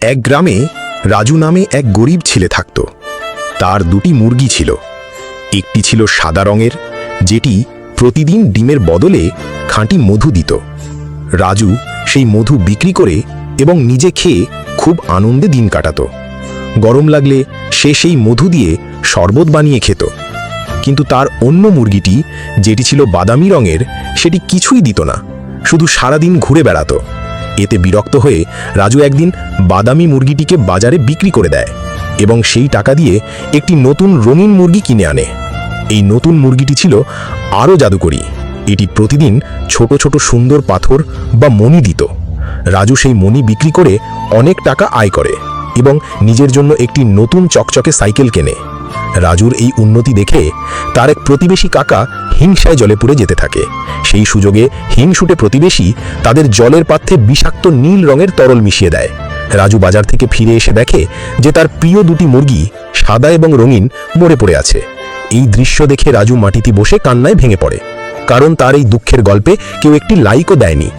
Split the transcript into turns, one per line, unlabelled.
এক গ্রামে রাজু নামে এক গরিব ছেলে থাকত। তার দুটি মুরগি ছিল। একটি ছিল সাদা রঙের, যেটি প্রতিদিন ডিমের বদলে খাঁটি মধু দিত। রাজু সেই মধু বিক্রি করে এবং নিজে খেয়ে খুব আনন্দে দিন কাটাত। গরম লাগলে সে সেই মধু দিয়ে শরবত বানিয়ে খেত। কিন্তু তার অন্য মুরগিটি, যেটি ছিল বাদামি রঙের, সেটি কিছুই দিত না। শুধু সারাদিন ঘুরে বেড়াতো। এতে বিরক্ত হয়ে রাজু একদিন বাদামি মুরগিটিকে বাজারে বিক্রি করে দেয় এবং সেই টাকা দিয়ে একটি নতুন রঙিন মুরগি কিনে আনে। এই নতুন মুরগিটি ছিল আরও জাদুকরী। এটি প্রতিদিন ছোট ছোট সুন্দর পাথর বা মণি দিত। রাজু সেই মণি বিক্রি করে অনেক টাকা আয় করে এবং নিজের জন্য একটি নতুন চকচকে সাইকেল কেনে। রাজুর এই উন্নতি দেখে তার এক প্রতিবেশী কাকা হিংসায় জলে পুড়ে যেতে থাকে। সেই সুযোগে হিংসুটে প্রতিবেশী তাদের জলের পাত্রে বিষাক্ত নীল রঙের তরল মিশিয়ে দেয়। রাজু বাজার থেকে ফিরে এসে দেখে যে তার প্রিয় দুটি মুরগি সাদা এবং রঙিন মরে পড়ে আছে। এই দৃশ্য দেখে রাজু মাটিতে বসে কান্নায় ভেঙে পড়ে। কারণ তার এই দুঃখের গল্পে কেউ একটি লাইকও দেয়নি।